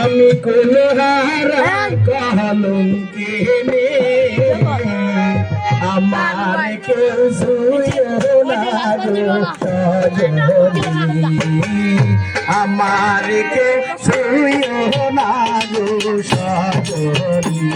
আমি কুলহারা কলঙ্কিনী। আমার আমার সুয়ো লাগো সজনী।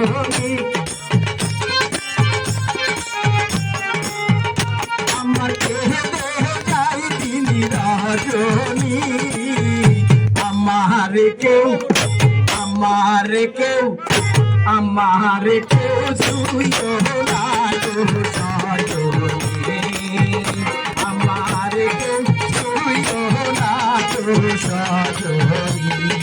রাজনী আমার কে তাই দিন রাজনী আমার কেউ আমার কেউ আমার কেউ সুইও না আমার কেউ সুইও না গো সাজনী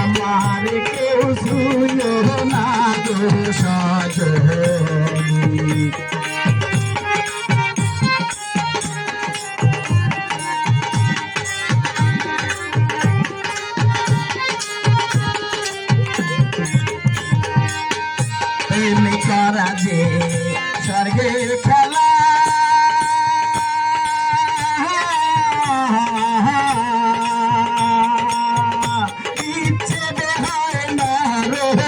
আমার কেউ শুনো না গো প্রেম করা যে স্বর্গের খেলা। ইচ্ছে হয় না রোগ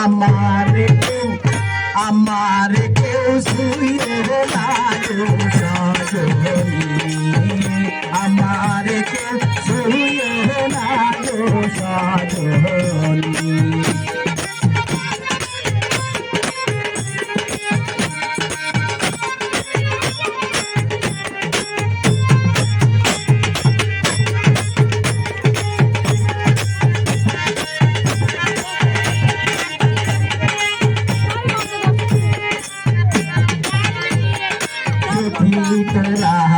আমার কেউ আমার কেউ শুয়ে লাগো ঠিক রাহা